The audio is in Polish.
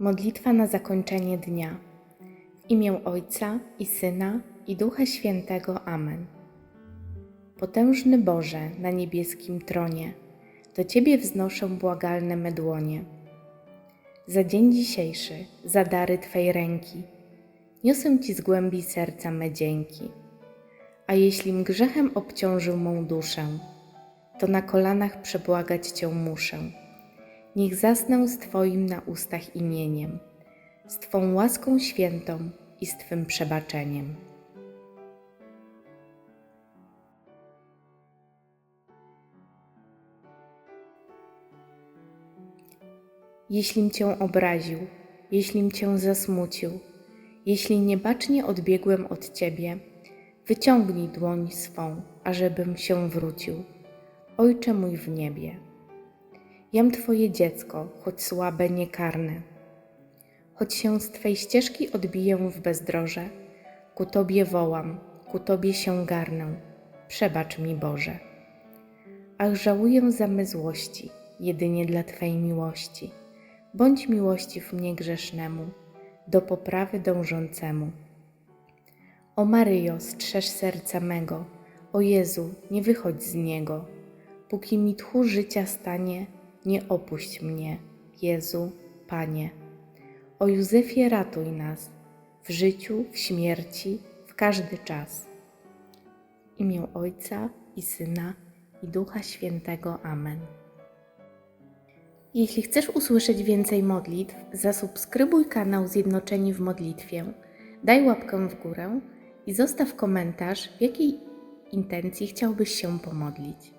Modlitwa na zakończenie dnia. W imię Ojca i Syna i Ducha Świętego. Amen. Potężny Boże na niebieskim tronie, do Ciebie wznoszę błagalne me dłonie. Za dzień dzisiejszy, za dary Twej ręki, niosę Ci z głębi serca me dzięki. A jeślim grzechem obciążył mą duszę, to na kolanach przebłagać Cię muszę. Niech zasnę z Twoim na ustach imieniem, z Twą łaską świętą i z Twym przebaczeniem. Jeślim Cię obraził, jeślim Cię zasmucił, jeśli niebacznie odbiegłem od Ciebie, wyciągnij dłoń swą, ażebym się wrócił. Ojcze mój w niebie. Jam Twoje dziecko, choć słabe, niekarne. Choć się z Twej ścieżki odbiję w bezdroże, ku Tobie wołam, ku Tobie się garnę. Przebacz mi, Boże. Ach, żałuję za me złości, jedynie dla Twej miłości. Bądź miłościw mnie grzesznemu, do poprawy dążącemu. O Maryjo, strzeż serca mego, o Jezu, nie wychodź z niego. Póki mi tchu życia stanie, nie opuść mnie, Jezu, Panie. O Józefie ratuj nas, w życiu, w śmierci, w każdy czas. W imię Ojca i Syna i Ducha Świętego. Amen. Jeśli chcesz usłyszeć więcej modlitw, zasubskrybuj kanał Zjednoczeni w Modlitwie, daj łapkę w górę i zostaw komentarz, w jakiej intencji chciałbyś się pomodlić.